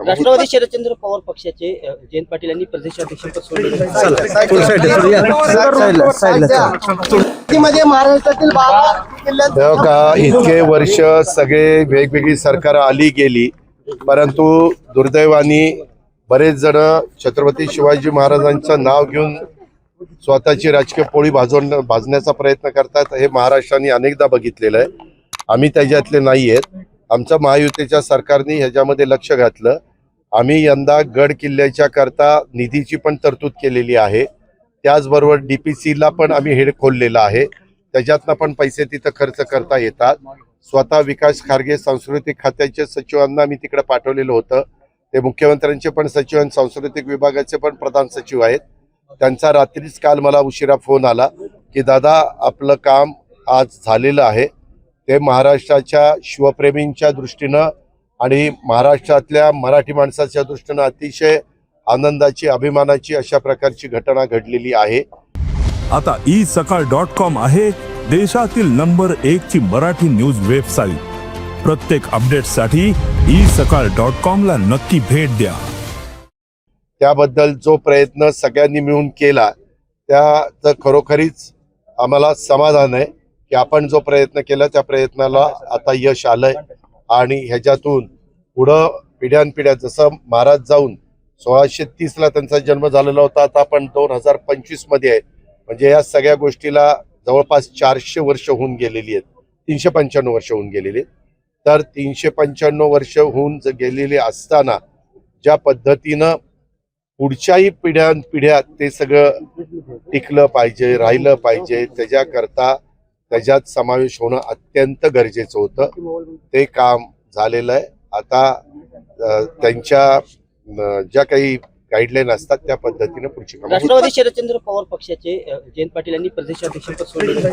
राष्ट्रवादी शरदचंद्र पवार पक्षाचे जयंत पाटील यांनी प्रदेशाध्यक्षपद सोडले महाराष्ट्रातील का इतके वर्ष सगळे वेगवेगळी सरकार आली गेली परंतु दुर्दैवाने बरेच जण छत्रपती शिवाजी महाराजांचं नाव घेऊन स्वतःची राजकीय पोळी भाजवण भाजण्याचा प्रयत्न करतात हे महाराष्ट्राने अनेकदा बघितलेलं आहे आम्ही त्याच्यातले नाही आहेत आमच्या महायुतीच्या सरकारने ह्याच्यामध्ये लक्ष घातलं आम्ही यंदा गड किल्ल्याच्या करता निधीची पण तरतूद केलेली आहे. त्याचबरोबर डी पी सीला पण आम्ही हेड खोललेलं आहे. त्याच्यातनं पण पैसे तिथं खर्च करता येतात. स्वतः विकास खारगे सांस्कृतिक खात्याच्या सचिवांना मी तिकडे पाठवलेलं होतं. ते मुख्यमंत्र्यांचे पण सचिव आणि सांस्कृतिक विभागाचे पण प्रधान सचिव आहेत. त्यांचा रात्रीच काल मला उशिरा फोन आला की दादा आपलं काम आज झालेलं आहे. ते महाराष्ट्राच्या शिवप्रेमींच्या दृष्टीनं आणि महाराष्ट्रातल्या मराठी माणसाच्या दृष्टीनं अतिशय आनंदाची अभिमानाची अशा प्रकारची घटना घडलेली आहे. आता ई सकाळ डॉट कॉम आहे देशातील नंबर एक ची मराठी न्यूज वेबसाईट. प्रत्येक अपडेटसाठी ई सकाळ डॉट कॉम ला नक्की भेट द्या. त्याबद्दल जो प्रयत्न सगळ्यांनी मिळून केला त्याचं खरोखरीच आम्हाला समाधान आहे की आपण जो प्रयत्न केला त्या प्रयत्नाला आता यश आलंय. आणि ह्याच्यातून पुढं पिढ्यानपिढ्या जसं महाराज जाऊन सोळाशे तीसला त्यांचा जन्म झालेला होता आता आपण दोन हजार पंचवीसमध्ये आहे. म्हणजे या सगळ्या गोष्टीला जवळपास चारशे वर्ष होऊन गेलेली आहेत. तीनशे पंच्याण्णव वर्ष होऊन गेलेली आहेत. तर तीनशे पंच्याण्णव वर्ष होऊन ज- गेलेली असताना ज्या पद्धतीनं पुढच्याही पिढ्यान पिढ्या ते सगळं टिकलं पाहिजे राहिलं पाहिजे त्याच्याकरता त्याच्यात समावेश होणं अत्यंत गरजेचं होतं. ते काम झालेलं आहे. आता त्यांच्या ज्या काही गाईडलाईन असतात त्या पद्धतीने पुढची. राष्ट्रवादी शरदचंद्र पवार पक्षाचे जयंत पाटील यांनी प्रदेशाध्यक्षपद सोडले.